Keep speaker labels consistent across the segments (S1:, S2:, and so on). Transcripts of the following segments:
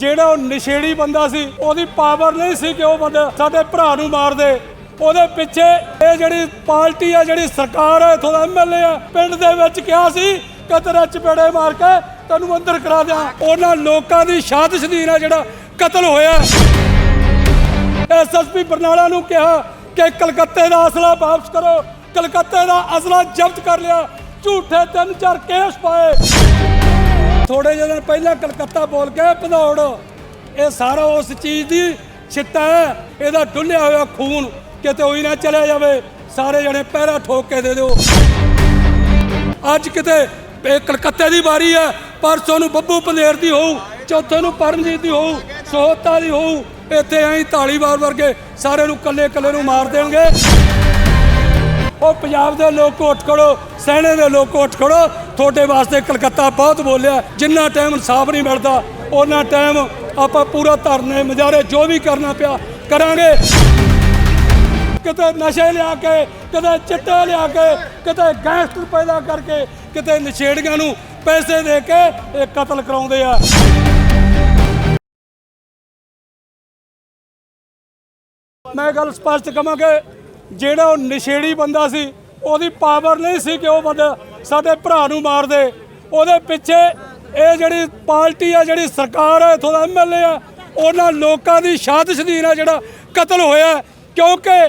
S1: ਜਿਹੜਾ ਉਹ ਨਸ਼ੇੜੀ ਬੰਦਾ ਸੀ, ਉਹਦੀ ਪਾਵਰ ਨਹੀਂ ਸੀ ਕਿ ਉਹ ਬੰਦਾ ਸਾਡੇ ਭਰਾ ਨੂੰ ਮਾਰ ਦੇ ਉਹਦੇ ਪਿੱਛੇ ਇਹ ਜਿਹੜੀ ਪਾਰਟੀ ਆ, ਜਿਹੜੀ ਸਰਕਾਰ ਹੈ ਇਥੋਂ ਦਾ ਐਮਐਲਏ ਆ, ਪਿੰਡ ਦੇ ਵਿੱਚ ਕਿਹਾ ਸੀ ਕਿ ਤੇਰਾ ਚਪੇੜੇ ਮਾਰ ਕੇ ਤੈਨੂੰ ਅੰਦਰ ਕਰਾ ਦਿਆਂ। ਉਹਨਾਂ ਲੋਕਾਂ ਦੀ ਸਾਜ਼ਿਸ਼ ਦੀ ਨਾਲ ਜਿਹੜਾ ਕਤਲ ਹੋਇਆ। ਐਸਐਸਪੀ ਬਰਨਾਲਾ ਨੂੰ ਕਿਹਾ ਕਿ ਕਲਕੱਤੇ ਦਾ ਅਸਲਾ ਵਾਪਸ ਕਰੋ। ਕਲਕੱਤੇ ਦਾ ਅਸਲਾ ਜ਼ਬਤ ਕਰ ਲਿਆ। ਝੂਠੇ ਤਿੰਨ ਚਾਰ ਕੇਸ ਪਾਏ। ਥੋੜੇ ਜਿਹੇ ਦਿਨ ਪਹਿਲਾਂ ਕਲਕੱਤਾ ਬੋਲ ਕੇ ਭਦੌੜ। ਇਹ ਸਾਰਾ ਉਸ ਚੀਜ਼ ਦੀ ਛਿੱਟਾ ਹੈ, ਇਹਦਾ ਡੁੱਲਿਆ ਹੋਇਆ ਖੂਨ ਕਿਤੇ ਉਹੀ ਨਾ ਚਲਿਆ ਜਾਵੇ। ਸਾਰੇ ਜਣੇ ਪਹਿਰਾ ਠੋਕ ਕੇ ਦੇ ਦਿਓ। ਅੱਜ ਕਿਤੇ ਇਹ ਕਲਕੱਤੇ ਦੀ ਵਾਰੀ ਹੈ, ਪਰਸੋਂ ਨੂੰ ਬੱਬੂ ਪੰਦੇਰ ਦੀ ਹੋਊ, ਚੌਥੇ ਨੂੰ ਪਰਮਜੀਤ ਦੀ ਹੋਊ, ਸੋਹਤਾ ਦੀ ਹੋਊ। ਇੱਥੇ ਐਂ ਢਾਲੀਵਾਲ ਵਰਗੇ ਸਾਰੇ ਨੂੰ ਕੱਲੇ ਕੱਲੇ ਨੂੰ ਮਾਰ ਦੇਣਗੇ। ਉਹ ਪੰਜਾਬ ਦੇ ਲੋਕ ਉੱਠ ਖੜੋ, ਸੈਣੇ ਦੇ ਲੋਕ ਉੱਠ ਖੜੋ ਤੁਹਾਡੇ ਵਾਸਤੇ ਕਲਕੱਤਾ ਬਹੁਤ ਬੋਲਿਆ, ਜਿੰਨਾ ਟਾਈਮ ਇਨਸਾਫ ਨਹੀਂ ਮਿਲਦਾ ਉਹਨਾਂ ਟਾਈਮ ਆਪਾਂ ਪੂਰਾ ਧਰਨੇ, ਮੁਜ਼ਾਹਰੇ ਜੋ ਵੀ ਕਰਨਾ ਪਿਆ ਕਰਾਂਗੇ। ਕਿਤੇ ਨਸ਼ੇ ਲਿਆ ਕੇ, ਕਿਤੇ ਚਿੱਟੇ ਲਿਆ ਕੇ, ਕਿਤੇ ਗੈਂਗਸਟਰ ਪੈਦਾ ਕਰਕੇ, ਕਿਤੇ ਨਸ਼ੇੜੀਆਂ ਨੂੰ ਪੈਸੇ ਦੇ ਕੇ ਇਹ ਕਤਲ ਕਰਾਉਂਦੇ ਆ। ਮੈਂ ਗੱਲ ਸਪਸ਼ਟ ਕਹਾਂਗੇ ਜਿਹੜਾ ਉਹ ਨਸ਼ੇੜੀ ਬੰਦਾ ਸੀ ਉਹਦੀ ਪਾਵਰ ਨਹੀਂ ਸੀ ਕਿ ਉਹ ਬੰਦਾ ਸਾਡੇ ਭਰਾ ਨੂੰ ਮਾਰ ਦੇ ਉਹਦੇ ਪਿੱਛੇ ਇਹ ਜਿਹੜੀ ਪਾਰਟੀ ਆ, ਜਿਹੜੀ ਸਰਕਾਰ ਆ, ਇਥੋਂ ਦਾ ਐਮਐਲਏ ਆ, ਉਹਨਾਂ ਲੋਕਾਂ ਦੀ ਸਾਜ਼ਿਸ਼ ਦੀ ਨਾਲ ਜਿਹੜਾ ਕਤਲ ਹੋਇਆ। ਕਿਉਂਕਿ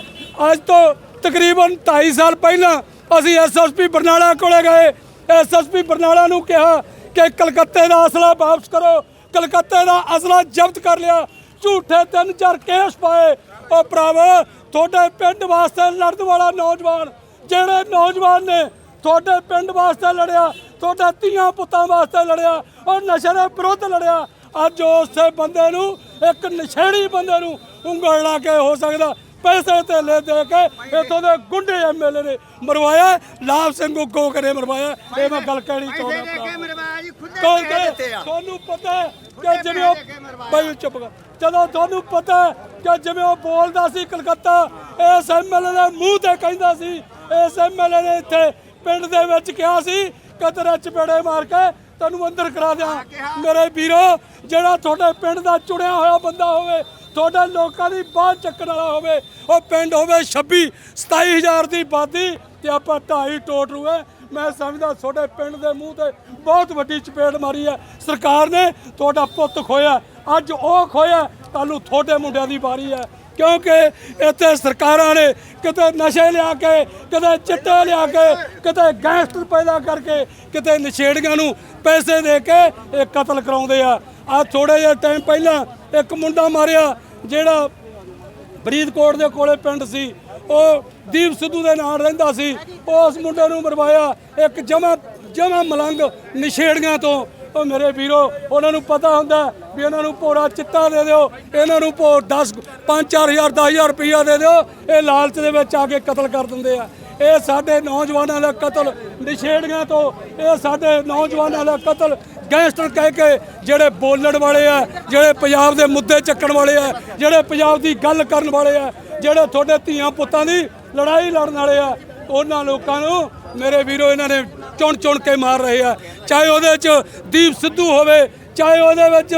S1: ਅੱਜ ਤੋਂ ਤਕਰੀਬਨ 2.5 ਸਾਲ ਪਹਿਲਾਂ ਅਸੀਂ ਐਸਐਸਪੀ ਬਰਨਾਲਾ ਕੋਲੇ ਗਏ। ਐਸਐਸਪੀ ਬਰਨਾਲਾ ਨੂੰ ਕਿਹਾ ਕਿ ਕਲਕੱਤੇ ਦਾ ਅਸਲਾ ਵਾਪਸ ਕਰੋ। ਕਲਕੱਤੇ ਦਾ ਅਸਲਾ ਜ਼ਬਤ ਕਰ ਲਿਆ। ਝੂਠੇ ਤਿੰਨ ਚਾਰ ਕੇਸ ਪਾਏ। ਉਹ ਭਰਾਵਾ, ਤੁਹਾਡੇ ਪਿੰਡ ਵਾਸਤੇ ਲੜਨ ਵਾਲਾ ਨੌਜਵਾਨ ਜਿਹੜੇ ਨੌਜਵਾਨ ਨੇ ਤੁਹਾਡੇ ਪਿੰਡ ਵਾਸਤੇ ਲੜਿਆ ਤੁਹਾਡੇ ਧੀਆਂ ਪੁੱਤਾਂ ਵਾਸਤੇ ਲੜਿਆ ਉਹ ਨਸ਼ੇ ਦੇ ਵਿਰੁੱਧ ਲੜਿਆ ਅੱਜ ਉਸੇ ਬੰਦੇ ਨੂੰ ਇੱਕ ਨਸ਼ੇੜੀ ਬੰਦੇ ਨੂੰ ਉਂਗਲ ਲਾ ਕੇ ਹੋ ਸਕਦਾ ਪੈਸੇ ਤੇ ਲੈ ਦੇ ਕੇ ਇਥੋਂ ਦੇ ਗੁੰਡੇ ਐਮਐਲਏ ਨੇ ਮਰਵਾਇਆ ਲਾਭ ਸਿੰਘ ਗੁੱਗੋ ਕਰੇ ਮਰਵਾਇਆ ਇਹ ਮੈਂ ਗੱਲ ਕਹਿਣੀ ਚਾਹੁੰਦਾ ਤੁਹਾਨੂੰ ਪਤਾ ਕਿ ਜਿਵੇਂ ਉਹ ਬਈ ਚੁੱਪ ਕਰ। ਜਦੋਂ ਤੁਹਾਨੂੰ ਪਤਾ ਕਿ ਜਿਵੇਂ ਉਹ ਬੋਲਦਾ ਸੀ ਕਲਕੱਤਾ ਇਸ ਐਮਐਲਏ ਦੇ ਮੂੰਹ ਤੇ ਕਹਿੰਦਾ ਸੀ ਇਸ ਐਮਐਲਏ ਨੇ ਇੱਥੇ ਪਿੰਡ ਦੇ ਵਿੱਚ ਕਿਹਾ ਸੀ ਕਿ ਤੇਰਾ ਚਪੇੜੇ ਮਾਰ ਕੇ ਤੈਨੂੰ ਅੰਦਰ ਕਰਾ ਦਿਆਂ। ਮੇਰੇ ਵੀਰੋ ਜਿਹੜਾ ਤੁਹਾਡੇ ਪਿੰਡ ਦਾ ਚੁਣਿਆ ਹੋਇਆ ਬੰਦਾ ਹੋਵੇ ਤੁਹਾਡੇ ਲੋਕਾਂ ਦੀ ਬਾਹ ਚੱਕਣ ਵਾਲਾ ਹੋਵੇ ਉਹ ਪਿੰਡ ਹੋਵੇ 26 27000 ਦੀ ਆਬਾਦੀ ਤੇ ਆਪਾਂ ਢਾਈ ਟੋਟ ਰੂਏ ਮੈਂ ਸਮਝਦਾ ਤੁਹਾਡੇ ਪਿੰਡ ਦੇ ਮੂੰਹ ਤੇ ਬਹੁਤ ਵੱਡੀ ਚਪੇੜ ਮਾਰੀ ਹੈ। ਸਰਕਾਰ ਨੇ ਤੁਹਾਡਾ ਪੁੱਤ ਖੋਇਆ। ਅੱਜ ਉਹ ਖੋਇਆ ਕੱਲ੍ਹ ਤੁਹਾਡੇ ਮੁੰਡਿਆਂ ਦੀ ਵਾਰੀ ਹੈ। ਕਿਉਂਕਿ ਇੱਥੇ ਸਰਕਾਰਾਂ ਨੇ ਕਿਤੇ ਨਸ਼ੇ ਲਿਆ ਕੇ, ਕਿਤੇ ਚਿੱਟੇ ਲਿਆ ਕੇ, ਕਿਤੇ ਗੈਂਗਸਟਰ ਪੈਦਾ ਕਰਕੇ, ਕਿਤੇ ਨਸ਼ੇੜੀਆਂ ਨੂੰ ਪੈਸੇ ਦੇ ਕੇ ਇਹ ਕਤਲ ਕਰਾਉਂਦੇ ਆ। ਆ ਥੋੜੇ ਜਿਹਾ ਟਾਈਮ ਪਹਿਲਾਂ ਇੱਕ ਮੁੰਡਾ ਮਾਰਿਆ, ਜਿਹੜਾ ਫਰੀਦਕੋਟ ਦੇ ਕੋਲੇ ਪਿੰਡ ਸੀ। ਉਹ ਦੀਪ ਸਿੱਧੂ ਦੇ ਨਾਲ ਰਹਿੰਦਾ ਸੀ। ਉਸ ਮੁੰਡੇ ਨੂੰ ਮਰਵਾਇਆ। ਇੱਕ ਜਮਾ ਜਮਾ ਮਲੰਗ ਨਸ਼ੇੜੀਆਂ ਤੋਂ। ਉਹ ਮੇਰੇ ਵੀਰੋ, ਉਹਨਾਂ ਨੂੰ ਪਤਾ ਹੁੰਦਾ ਵੀ ਉਹਨਾਂ ਨੂੰ ਭੋਰਾ ਚਿੱਟਾ ਦੇ ਦਿਓ, ਇਹਨਾਂ ਨੂੰ ਪੋ 10 5-4000 10000 ਰੁਪਈਆ ਦੇ ਦਿਓ, ਇਹ ਲਾਲਚ ਦੇ ਵਿੱਚ ਆ ਕੇ ਕਤਲ ਕਰ ਦਿੰਦੇ ਆ। ਇਹ ਸਾਡੇ ਨੌਜਵਾਨਾਂ ਦਾ ਕਤਲ, ਨਸ਼ੇੜੀਆਂ ਤੋਂ, ਇਹ ਸਾਡੇ ਨੌਜਵਾਨਾਂ ਦਾ ਕਤਲ, ਗੈਂਗਸਟਰ ਕਹਿ ਕੇ ਜਿਹੜੇ ਬੋਲਣ ਵਾਲੇ ਆ, ਜਿਹੜੇ ਪੰਜਾਬ ਦੇ ਮੁੱਦੇ ਚੱਕਣ ਵਾਲੇ ਆ, ਜਿਹੜੇ ਪੰਜਾਬ ਦੀ ਗੱਲ ਕਰਨ ਵਾਲੇ ਆ, ਜਿਹੜੇ ਤੁਹਾਡੇ ਧੀਆਂ ਪੁੱਤਾਂ ਦੀ ਲੜਾਈ ਲੜਨ ਵਾਲੇ ਆ, ਉਹਨਾਂ ਲੋਕਾਂ ਨੂੰ ਮੇਰੇ ਵੀਰੋ, ਇਹਨਾਂ ਨੇ ਚੁਣ ਚੁਣ ਕੇ ਮਾਰ ਰਹੇ ਆ। ਚਾਹੇ ਉਹਦੇ ਵਿੱਚ ਦੀਪ ਸਿੱਧੂ ਹੋਵੇ, ਚਾਹੇ ਉਹਦੇ ਵਿੱਚ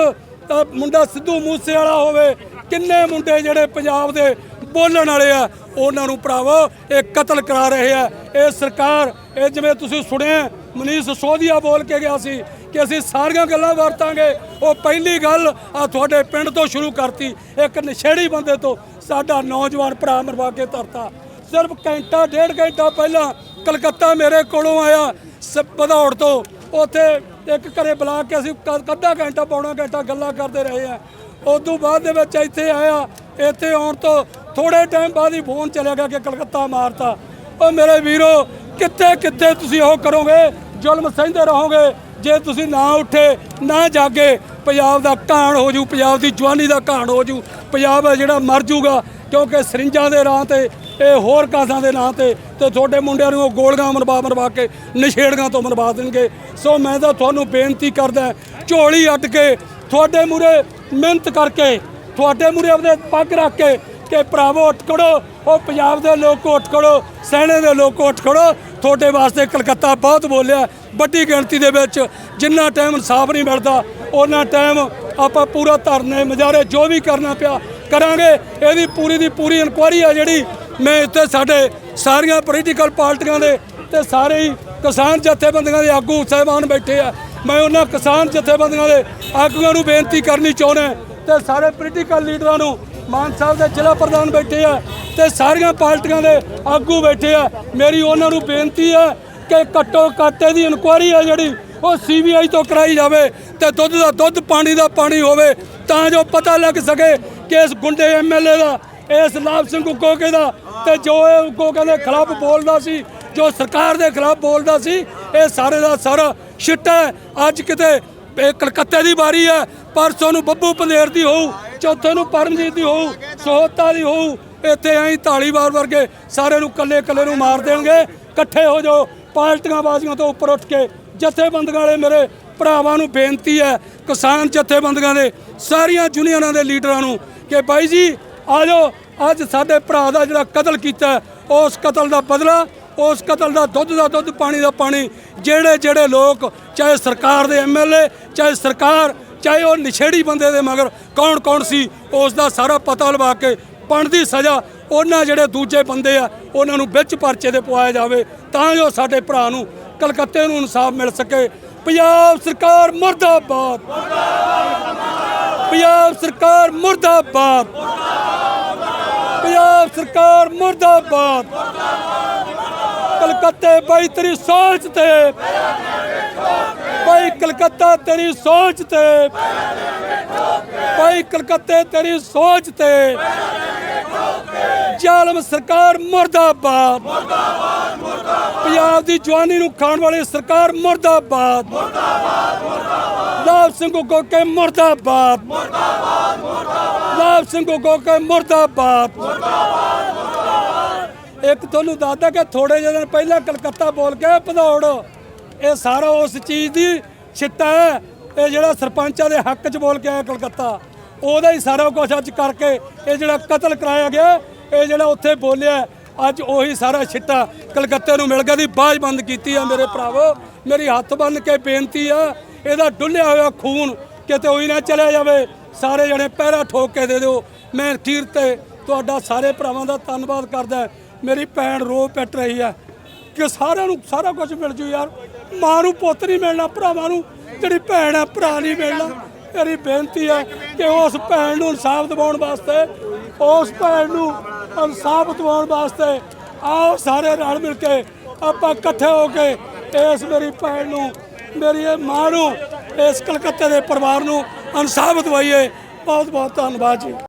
S1: ਮੁੰਡਾ ਸਿੱਧੂ ਮੂਸੇ ਵਾਲਾ ਹੋਵੇ, ਕਿੰਨੇ ਮੁੰਡੇ ਜਿਹੜੇ ਪੰਜਾਬ ਦੇ ਬੋਲਣ ਵਾਲੇ ਆ, ਉਹਨਾਂ ਨੂੰ ਭਰਾਵੋ, ਇਹ ਕਤਲ ਕਰਾ ਰਹੇ ਆ। ਇਹ ਸਰਕਾਰ, ਇਹ ਜਿਵੇਂ ਤੁਸੀਂ ਸੁਣਿਆ, ਮਨੀਸ਼ ਸੋਧੀਆ ਬੋਲ ਕੇ ਗਿਆ ਸੀ ਕਿ ਅਸੀਂ ਸਾਰੀਆਂ ਗੱਲਾਂ ਵਰਤਾਂਗੇ। ਉਹ ਪਹਿਲੀ ਗੱਲ ਆ ਤੁਹਾਡੇ ਪਿੰਡ ਤੋਂ ਸ਼ੁਰੂ ਕਰਤੀ। ਇੱਕ ਨਸ਼ੇੜੀ ਬੰਦੇ ਤੋਂ ਸਾਡਾ ਨੌਜਵਾਨ ਭਰਾ ਮਰਵਾ ਕੇ ਧਰਤਾ। ਸਿਰਫ ਘੰਟਾ, ਡੇਢ ਘੰਟਾ ਪਹਿਲਾਂ ਕਲਕੱਤਾ ਮੇਰੇ ਕੋਲੋਂ ਆਇਆ, ਸ- ਭਦੌੜ ਤੋਂ। ਉੱਥੇ ਇੱਕ ਘਰੇ ਬੁਲਾ ਕੇ ਅਸੀਂ ਕ- ਅੱਧਾ ਘੰਟਾ, ਪੌਣਾ ਘੰਟਾ ਗੱਲਾਂ ਕਰਦੇ ਰਹੇ ਆ। ਉਸ ਤੋਂ ਬਾਅਦ ਦੇ ਵਿੱਚ ਇੱਥੇ ਆਇਆ, ਇੱਥੇ ਆਉਣ ਤੋਂ ਥੋੜੇ ਟਾਈਮ ਬਾਅਦ ਹੀ ਫੋਨ ਚਲਿਆ ਗਿਆ ਕਿ ਕਲਕੱਤਾ ਮਾਰਤਾ। ਉਹ ਮੇਰੇ ਵੀਰੋ, ਕਿੱਥੇ ਕਿੱਥੇ ਤੁਸੀਂ ਉਹ ਕਰੋਗੇ? ਜ਼ੁਲਮ ਸਹਿੰਦੇ ਰਹੋਗੇ। ਜੇ ਤੁਸੀਂ ਨਾ ਉੱਠੇ, ਨਾ ਜਾਗੇ, ਪੰਜਾਬ ਦਾ ਘਾਣ ਹੋ ਜੂ, ਪੰਜਾਬ ਦੀ ਜਵਾਨੀ ਦਾ ਘਾਣ ਹੋ ਜੂ, ਪੰਜਾਬ ਹੈ ਜਿਹੜਾ ਮਰ ਜੂਗਾ, ਕਿਉਂਕਿ ਸਰਿੰਜਾਂ ਦੇ ਰਾਹ ਤੇ ਇਹ ਹੋਰ ਕਾਸਾਂ ਦੇ ਨਾਂ ਤੇ ਤੇ ਤੁਹਾਡੇ ਮੁੰਡਿਆਂ ਨੂੰ ਉਹ ਗੋਲੀਆਂ ਮਰਵਾ ਮਰਵਾ ਕੇ ਨਸ਼ੇੜੀਆਂ ਤੋਂ ਮਰਵਾ ਦੇਣਗੇ। ਸੋ ਮੈਂ ਤਾਂ ਤੁਹਾਨੂੰ ਬੇਨਤੀ ਕਰਦਾ ਝੋਲੀ ਅੱਡ ਕੇ ਤੁਹਾਡੇ ਮੂਰੇ ਮਿਹਨਤ ਕਰਕੇ, ਤੁਹਾਡੇ ਮੂਰੇ ਆਪਣੇ ਪੱਗ ਰੱਖ ਕੇ ਕਿ ਭਰਾਵੋ ਉੱਠ ਖੜੋ, ਉਹ ਪੰਜਾਬ ਦੇ ਲੋਕ ਉੱਠ ਖੜੋ, ਸੈਣੇ ਦੇ ਲੋਕ ਉੱਠ ਖੜੋ। ਤੁਹਾਡੇ ਵਾਸਤੇ ਕਲਕੱਤਾ ਬਹੁਤ ਬੋਲਿਆ ਵੱਡੀ ਗਿਣਤੀ ਦੇ ਵਿੱਚ ਜਿੰਨਾ ਟਾਈਮ ਇਨਸਾਫ ਨਹੀਂ ਮਿਲਦਾ ਉਹਨਾਂ ਟਾਈਮ ਆਪਾਂ ਪੂਰਾ ਧਰਨੇ ਮਜਾਰੇ ਜੋ ਵੀ ਕਰਨਾ ਪਿਆ ਕਰਾਂਗੇ। ਇਹਦੀ ਪੂਰੀ ਦੀ ਪੂਰੀ ਇਨਕੁਆਇਰੀ ਆ ਜਿਹੜੀ ਮੈਂ ਇੱਥੇ ਸਾਡੇ ਸਾਰੀਆਂ ਪੋਲੀਟੀਕਲ ਪਾਰਟੀਆਂ ਦੇ ਤੇ ਸਾਰੇ ਹੀ ਕਿਸਾਨ ਜਥੇਬੰਦੀਆਂ ਦੇ ਆਗੂ ਸਾਹਿਬਾਨ ਬੈਠੇ ਆ। ਮੈਂ ਉਹਨਾਂ ਕਿਸਾਨ ਜਥੇਬੰਦੀਆਂ ਦੇ ਆਗੂਆਂ ਨੂੰ ਬੇਨਤੀ ਕਰਨੀ ਚਾਹੁੰਦਾ ਤੇ ਸਾਰੇ ਪੋਲੀਟੀਕਲ ਲੀਡਰਾਂ ਨੂੰ, ਮਾਨ ਸਾਹਿਬ ਦੇ ਜ਼ਿਲ੍ਹਾ ਪ੍ਰਧਾਨ ਬੈਠੇ ਆ ਤੇ ਸਾਰੀਆਂ ਪਾਰਟੀਆਂ ਦੇ ਆਗੂ ਬੈਠੇ ਆ। ਮੇਰੀ ਉਹਨਾਂ ਨੂੰ ਬੇਨਤੀ ਹੈ ਕਿ ਘੱਟੋ ਘੱਟ ਦੀ ਇਨਕੁਆਇਰੀ ਹੈ ਜਿਹੜੀ, ਉਹ ਸੀਬੀਆਈ ਤੋਂ ਕਰਾਈ ਜਾਵੇ ਤੇ ਦੁੱਧ ਦਾ ਦੁੱਧ, ਪਾਣੀ ਦਾ ਪਾਣੀ ਹੋਵੇ ਤਾਂ ਜੋ ਪਤਾ ਲੱਗ ਸਕੇ ਕਿ ਇਸ ਗੁੰਡੇ ਐਮਐਲਏ ਦਾ ਇਸ ਲਾਭ ਸਿੰਘ ਉਗੋਕੇ ਦਾ ਤੇ ਜੋ ਇਹ ਉਗੋਕੇ ਦੇ ਖਿਲਾਫ ਬੋਲਦਾ ਸੀ, ਜੋ ਸਰਕਾਰ ਦੇ ਖਿਲਾਫ ਬੋਲਦਾ ਸੀ, ਇਹ ਸਾਰੇ ਦਾ ਸਾਰਾ ਛਿੱਟਾ ਹੈ। ਅੱਜ ਕਿਤੇ ਇਹ ਕਲਕੱਤੇ ਦੀ ਵਾਰੀ ਹੈ, ਪਰਸੋਂ ਨੂੰ ਬੱਬੂ ਪੰਧੇਰ ਦੀ ਹੋਊ, ਚੌਥੇ ਨੂੰ ਪਰਮਜੀਤ ਦੀ ਹੋਊ, ਸੋਹਤਾ ਦੀ ਹੋਊ, ਇੱਥੇ ਐਂ ਧਾਲੀਵਾਰ ਵਰਗੇ ਸਾਰੇ ਨੂੰ ਕੱਲੇ ਕੱਲੇ ਨੂੰ ਮਾਰ ਦੇਣਗੇ ਇਕੱਠੇ ਹੋ ਜਾਓ, ਪਾਰਟੀਆਂ ਬਾਜ਼ੀਆਂ ਤੋਂ ਉੱਪਰ ਉੱਠ ਕੇ ਜਥੇਬੰਦੀਆਂ ਵਾਲੇ ਮੇਰੇ ਭਰਾਵਾਂ ਨੂੰ ਬੇਨਤੀ ਹੈ, ਕਿਸਾਨ ਜਥੇਬੰਦੀਆਂ ਦੇ ਸਾਰੀਆਂ ਯੂਨੀਅਨਾਂ ਦੇ ਲੀਡਰਾਂ ਨੂੰ ਕਿ ਬਾਈ ਜੀ ਆ ਜਾਓ ਅੱਜ ਸਾਡੇ ਭਰਾ ਦਾ ਜਿਹੜਾ ਕਤਲ ਕੀਤਾ ਉਸ ਕਤਲ ਦਾ ਬਦਲਾ, ਉਸ ਕਤਲ ਦਾ ਦੁੱਧ ਦਾ ਦੁੱਧ, ਪਾਣੀ ਦਾ ਪਾਣੀ, ਜਿਹੜੇ ਜਿਹੜੇ ਲੋਕ, ਚਾਹੇ ਸਰਕਾਰ ਦੇ ਐਮਐਲਏ ਚਾਹੇ ਸਰਕਾਰ, ਚਾਹੇ ਉਹ ਨਿਛੇੜੀ ਬੰਦੇ ਦੇ ਮਗਰ ਕੌਣ ਕੌਣ ਸੀ, ਉਸ ਦਾ ਸਾਰਾ ਪਤਾ ਲਵਾ ਕੇ ਬਣਦੀ ਸਜ਼ਾ ਉਹਨਾਂ ਜਿਹੜੇ ਦੂਜੇ ਬੰਦੇ ਆ, ਉਹਨਾਂ ਨੂੰ ਵਿੱਚ ਪਰਚੇ ਦੇ ਪਵਾਇਆ ਜਾਵੇ, ਤਾਂ ਜੋ ਸਾਡੇ ਭਰਾ ਨੂੰ ਕਲਕੱਤੇ ਨੂੰ ਇਨਸਾਫ ਮਿਲ ਸਕੇ। ਪੰਜਾਬ ਸਰਕਾਰ ਮੁਰਦਾਬਾਦ। ਪੰਜਾਬ ਸਰਕਾਰ ਮੁਰਦਾਬਾਦ। ਪੰਜਾਬ ਸਰਕਾਰ ਮੁਰਦਾਬਾਦ। ਕਲਕੱਤੇ ਬਾਈ ਤੇਰੀ ਸੋਚ ਤੇ। ਬਾਈ ਕਲਕੱਤਾ ਤੇਰੀ ਸੋਚ ਤੇ। ਬਾਈ ਕਲਕੱਤੇ ਤੇਰੀ ਸੋਚ ਤੇ। ਜ਼ਾਲਮ ਸਰਕਾਰ ਮੁਰਦਾਬਾਦ। ਪੰਜਾਬ ਦੀ ਜਵਾਨੀ ਨੂੰ ਖਾਣ ਵਾਲੀ ਸਰਕਾਰ ਮੁਰਦਾਬਾਦ। ਲਾਭ ਸਿੰਘ ਗੋਕੇ ਮੁਰਦਾਬਾਦ। ਲਾਭ ਸਿੰਘ ਗੋਕੇ ਮੁਰਦਾਬਾਦ। ਇੱਕ ਤੁਹਾਨੂੰ ਦੱਸਦਾ ਕਿ ਥੋੜੇ ਜਿਹੇ ਦਿਨ ਪਹਿਲਾਂ ਕਲਕੱਤਾ ਬੋਲ ਕੇ ਭਦੌੜ। ਇਹ ਸਾਰਾ ਉਸ ਚੀਜ਼ ਦੀ ਛਿੱਟਾ ਹੈ, ਇਹ ਜਿਹੜਾ ਸਰਪੰਚਾਂ ਦੇ ਹੱਕ 'ਚ ਬੋਲ ਕੇ ਆਇਆ ਕਲਕੱਤਾ। ਉਹਦਾ ਹੀ ਸਾਰਾ ਕੁਝ ਅੱਜ ਕਰਕੇ ਇਹ ਜਿਹੜਾ ਕਤਲ ਕਰਾਇਆ ਗਿਆ, ਇਹ ਜਿਹੜਾ ਉੱਥੇ ਬੋਲਿਆ, ਅੱਜ ਉਹੀ ਸਾਰਾ ਛਿੱਟਾ ਕਲਕੱਤੇ ਨੂੰ ਮਿਲ ਗਿਆ ਦੀ ਬਾਝ ਬੰਦ ਕੀਤੀ ਆ ਮੇਰੇ ਭਰਾਵੋ। ਮੇਰੀ ਹੱਥ ਬੰਨ ਕੇ ਬੇਨਤੀ ਆ, ਇਹਦਾ ਡੁੱਲਿਆ ਹੋਇਆ ਖੂਨ ਕਿਤੇ ਉਹੀ ਨਾ ਚਲਿਆ ਜਾਵੇ। ਸਾਰੇ ਜਣੇ ਪਹਿਰਾ ਠੋਕ ਕੇ ਦੇ ਦਿਓ। ਮੈਂ ਅਖੀਰ ਤੇ ਤੁਹਾਡਾ ਸਾਰੇ ਭਰਾਵਾਂ ਦਾ ਧੰਨਵਾਦ ਕਰਦਾ ਮੇਰੀ ਭੈਣ ਰੋ ਪਿੱਟ ਰਹੀ ਹੈ। ਕਿ ਸਾਰਿਆਂ ਨੂੰ ਸਾਰਾ ਕੁਝ ਮਿਲ ਜੂ ਯਾਰ। ਮਾਂ ਨੂੰ ਪੁੱਤ ਨਹੀਂ ਮਿਲਣਾ, ਭਰਾਵਾਂ ਨੂੰ। ਜਿਹੜੀ ਭੈਣ ਹੈ, ਭਰਾ ਨਹੀਂ ਮਿਲਣਾ। ਮੇਰੀ ਬੇਨਤੀ ਹੈ ਕਿ ਉਸ ਭੈਣ ਨੂੰ ਇਨਸਾਫ ਦਿਵਾਉਣ ਵਾਸਤੇ, ਉਸ ਭੈਣ ਨੂੰ ਇਨਸਾਫ ਦਿਵਾਉਣ ਵਾਸਤੇ ਆਓ ਸਾਰੇ ਰਲ ਮਿਲ ਕੇ ਆਪਾਂ ਇਕੱਠੇ ਹੋ ਕੇ ਇਸ ਮੇਰੀ ਭੈਣ ਨੂੰ, ਮੇਰੀ ਇਹ ਮਾਂ ਨੂੰ, ਇਸ ਕਲਕੱਤੇ ਦੇ ਪਰਿਵਾਰ ਨੂੰ ਇਨਸਾਫ ਦਵਾਈਏ ਬਹੁਤ ਬਹੁਤ ਧੰਨਵਾਦ ਜੀ।